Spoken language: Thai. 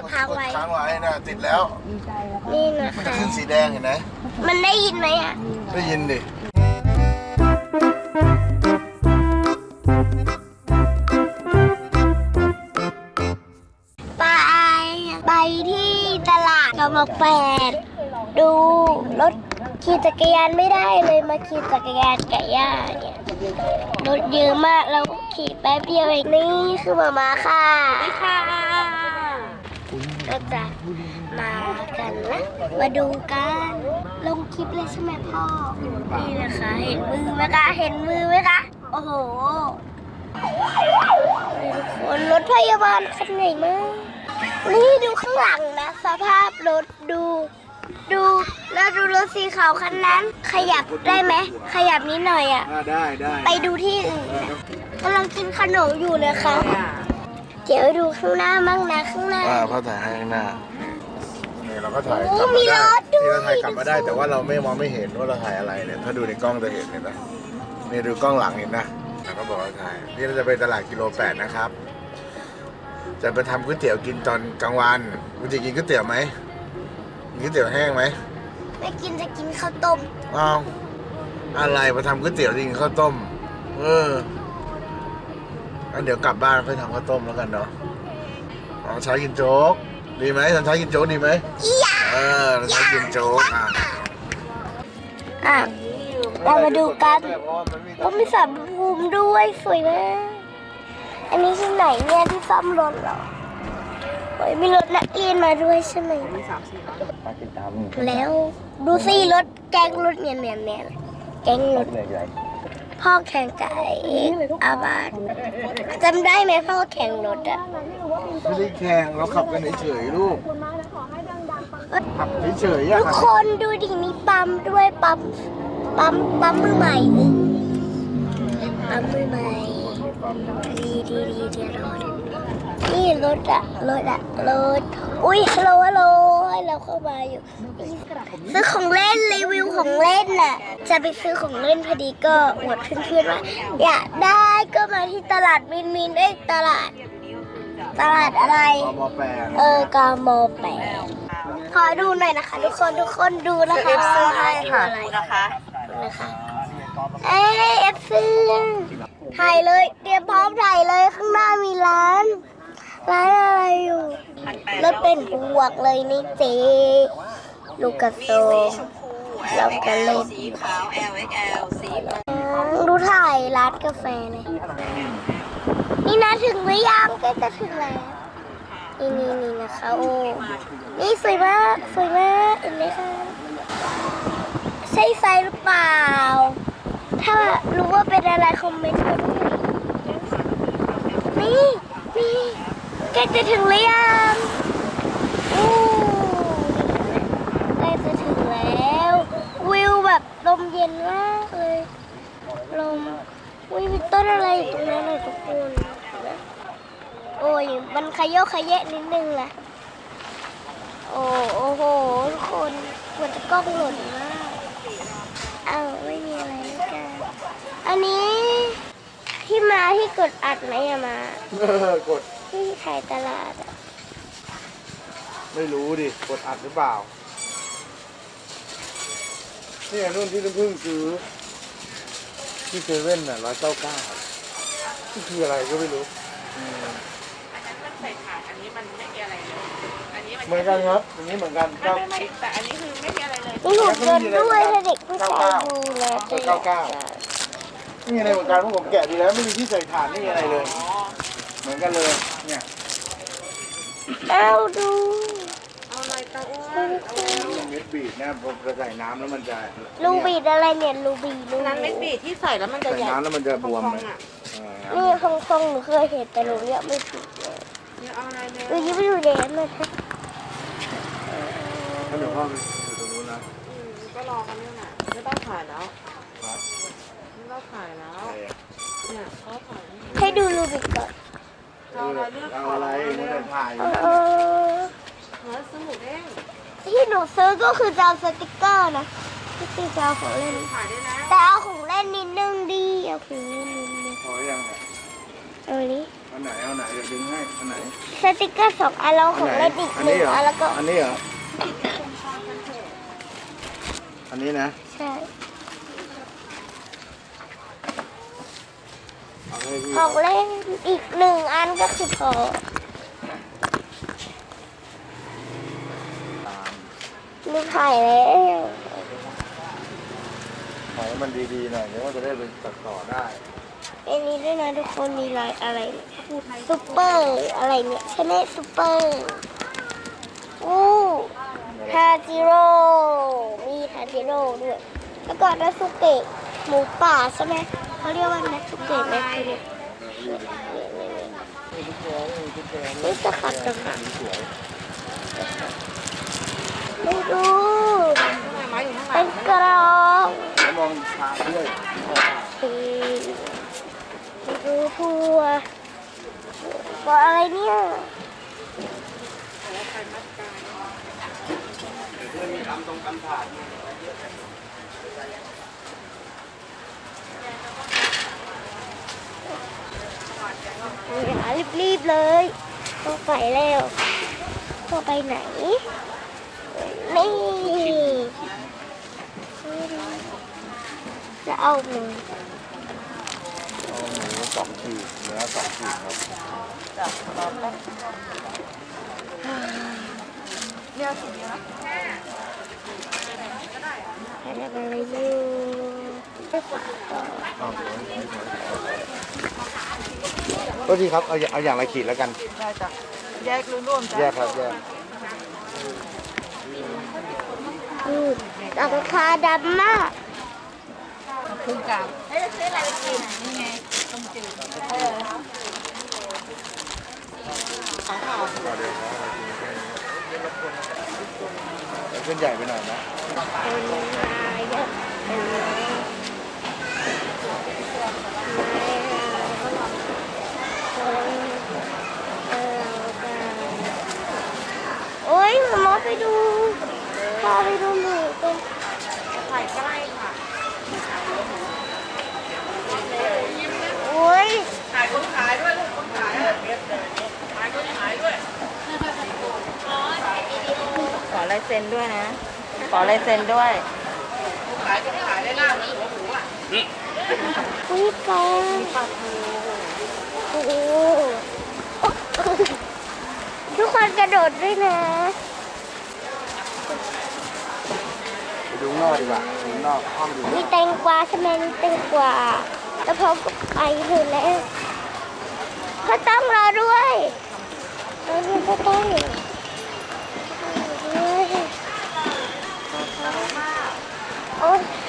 ดค้างไว้ ค้างไว้นะติดแล้วนี่นะมันจะคะขึ้นสีแดงเห็นไหมมันได้ยินไหมอะ ได้ยินดิไปไปที่ตลาดกำลังแปด ดูรถขี่จักรยานไม่ได้เลยมาขี่จักรยานกับย่าเนี่ยรถเยอะมากแล้วขี่แป๊บเดียวเองนี่คือมามาค่ะค่ะ เราจะมากันนะ มาดูกัน ลงคลิปเลยใช่ไหมพ่อ นี่นะคะ เห็นมือไหมคะ เห็นมือไหมคะ โอ้โหนี่ทุกคนรถพยาบาลคันใหญ่มากนี่ดูข้างหลังนะ สภาพรถดู ดูแล้วดูรถสีขาวคันนั้น ขยับได้ไหม ขยับนิดหน่อยอะ ได้ได้ไปดูที่อื่นกำลังกินขนมอยู่นะคะเดี๋ยวดูข้างหน้ามั่งนะข้างหน้า อ่าพ่อถ่ายให้ข้างหน้านี่เราก็ถ่ายโอ้กลับมีมาได้รถด้วยที่เราถ่ายกลับมาได้ แต่ว่าเราไม่มองไม่เห็นว่าเราถ่ายอะไรเนี่ย ถ้าดูในกล้องจะเห็นเห็นไหมนี่ดูกล้องหลังเห็นนะแล้วก็บอกว่าถ่าย นี่เราจะไปตลาดกิโลแปดนะครับ จะไปทำก๋วยเตี๋ยวกินตอนกลางวัน คุณจะกินก๋วยเตี๋ยวไหมกินก๋วยเตี๋ยวแห้งไหม ไม่กินจะกินข้าวต้มอ้าวอะไรมาทำก๋วยเตี๋ยวกินข้าวต้ม เออ งั้นเดี๋ยวกลับบ้านค่อยทำข้าวต้มแล้วกันเนาะเอาใช้กินโจ๊ก ดีไหมตอนใช้กินโจ๊กดีไหมอีหยาเออตอนใช้กินโจ๊กอะอะเรามาดูกันเพราะว่ามันมีก็มีสารภูมิด้วยสวยมากอันนี้ที่ไหนเนี่ยที่ซ่อมรถเหรอโอ้ยมีรถนักเรียนมาด้วยใช่ไหมแล้วดูสิรถแก๊งรถเนี่ยเนี่ยเนี่ยแก๊งรถ พ่อแข่งไก่อาบาดจำได้ไหมพ่อแข่งรถอะไม่ได้แข่งเราขับกันเฉยๆลูกขับเฉยๆอะทุกคนดูดิมีปั๊มด้วยปั๊มปั๊มปั๊มมือใหม่ปั๊มมือใหม่ดีดีดีเดี๋ยวรอนี่รถอะรถอะรถอุ้ยฮัลโหลฮัลโหล ให้เราเข้ามาอยู่ซื้อของเล่นรีวิวของเล่นน่ะ จะไปซื้อของเล่นพอดีก็อวดเพื่อนๆว่าอยากได้ก็มาที่ตลาดมินมินเอ้ยตลาด ตลาดอะไรมมแปดเออกามอแปดขอดูหน่อยนะคะ ทุกคนทุกคนดูนะคะซื้อให้ค่ะนะคะนะคะเอ้ยเอฟซีถ่ายเลยเตรียมพร้อมถ่ายเลยข้างหน้ามีร้าน ร้านอะไรอยู่ แล้วเป็นบวกเลยนี่เจลูกกระโตเรากันเลยสีขาว LXL สีดูถ่ายร้านกาแฟเลย นี่นะถึงหรือยังใกล้จะถึงแล้ว นี่นี่นี่นะคะโอ้ นี่สวยมากสวยมากเห็นไหมคะใช่ไซส์หรือเปล่า ถ้ารู้ว่าเป็นอะไรคอมเมนต์มาด้นี่นี่ใกล้จะถึงหรือยัง ใกล้จะถึงแล้ว วิวแบบลมเย็นมากเลย ลมวิมีต้นอะไรอยู่ตรงนั้นเลยทุกคนโอ้ยมันขยโยกขยแยะนิดนึงแหละโอ้โอ้โหทุกคนควรจะกล้องหล่นมากอ้าวไม่มีอะไรแล้วกันอันนี้ที่มาที่กดอัดไหมอะมาเออกดที่ถ่ายตลาดอะ ไม่รู้ดิกดอัดหรือเปล่านี่รุ่นที่เพิ่งซื้อที่เซเว่นน่ะร้อยเก้าเก้านี่คืออะไรก็ไม่รู้มันใส่ถาดอันนี้มันไม่มีอะไรเลย อันนี้มันเหมือนกันครับอย่างนี้เหมือนกันไม่เก้า ไม่ไม่แต่อันนี้คือไม่มีอะไรเลย นี่ถูกเกินด้วยถ้าเด็กผู้ชายดูแลจะเก้าเก้า ไม่มีอะไรเหมือนกันเพราะผมแกะดูแล้วไม่มีที่ใส่ถ่านไม่มีอะไรเลยเหมือนกันเลยเนี่ย เอาดู เอาอะไรตาอ้วนเนเม็ดบีดนะผมจะใส่น้ำแล้วมันจะลูบีดอะไรเนี่ยลูบีลูนั้นเม็ดบีที่ใส่แล้วมันจะใส่ใหญ่น้ำแล้วมันจะบวมฟองเลยๆอะนี่คงคงหนูเคยเห็นแต่หนูเนี่ยไม่ผิดเลยเนี่ยเอาอะไรเลยดูยิ้มไปดูเดนเลยค่ะแล้วเดี๋ยวพ่อไปอยู่ตรงนู้นนะก็รอกันเนี่ยน่ะไม่ต้องถ่ายแล้วไม่ต้องถ่ายแล้วใครอะเนี่ยเขาถ่ายให้ดูลูบิกก่อนเอาอะไรเลือกเอาอะไรไม่ได้ถ่าย เออเฮ้ยสมุดเด้งที่หนูซื้อก็คือจะเอาสติกเกอร์นะที่ซื้อจะเอาของเล่นถ่ายได้แล้วแต่เอาของเล่นนิดนึงดีเอาของเล่นนิดนึงพอยังอะเอาอันนี้อันไหนเอาไหนเดี๋ยวดึงให้อันไหนสติกเกอร์สองอันแล้วของเล่นอีกอันหนึ่นี้งเหรออันแล้วก็อันนี้เหรออันนี้นะใช่เอาให้พี่ของเล่นอีกหนึ่งอันก็คือพอ ไม่ถ่ายแล้วขอให้มันดีๆหน่อยเดี๋ยวว่าจะได้เป็นตัดต่อได้อันนี้ด้วยนะทุกคนมีลายอะไรเนี่ยซุปเปอร์อะไรเนี่ยใช่ไหมซุปเปอร์อู้ทาจิโร่มีทาจิโร่ด้วยแล้วก็นัสุเกะหมูป่าใช่ไหมเขาเรียกว่านัสุเกะไหมคือเนี่ยนี่จะขัดจะขัดไม่รู้ ไม้อยู่ข้างหลั เป็ ง นกรอง แล้วมองทางด้วย ไปดูทัวตัวอะไรเนี่ยอย่ารีบๆเลยต้องไปแล้วต้องไปไหน นี่ จะ เอาหนึ่งเอาหมูสองขีดเนื้อสองขีดครับอะไรอะไรอยู่ไม่ขวาต่อเอาหมูก็ดีครับ เอาเอาอย่างละขีดแล้วกัน ได้จ้ะ แยกร่วมจ้ะแยกครับ แยกอืมราคาดำมาก คุ้มกับเฮ้ยจะซื้ออะไรไปกินนี่ไงต้มจืดเออเอาเดี๋ยวนะเอากินแค่นี้แล้วเส้นใหญ่ไปหน่อยนะเป็นมาเยอะเป็นมาโอ้ยหมอไปดูพาไปดูหมูตรง ถ่ายใกล้ค่ะ โอ้ย ถ่ายคนขายด้วยลูกคนขายถ่ายคนขายด้วย ขอลาย เซ็นด้วยนะ ขอลายเซ็นด้วย ขายคนขายได้หน้าเหมือนหัวหมูอะอุ้ยแกโอ้โหทุกคนกระโดดด้วยนะไปดูข้างนอกดีกว่าดูข้างนอกห้องดูมีแตงกวาใช่ไหมมีแตงกวาแล้วพอก็ไปเลยแล้วก็ต้องรอด้วยรอด้วยก็ต้อง โ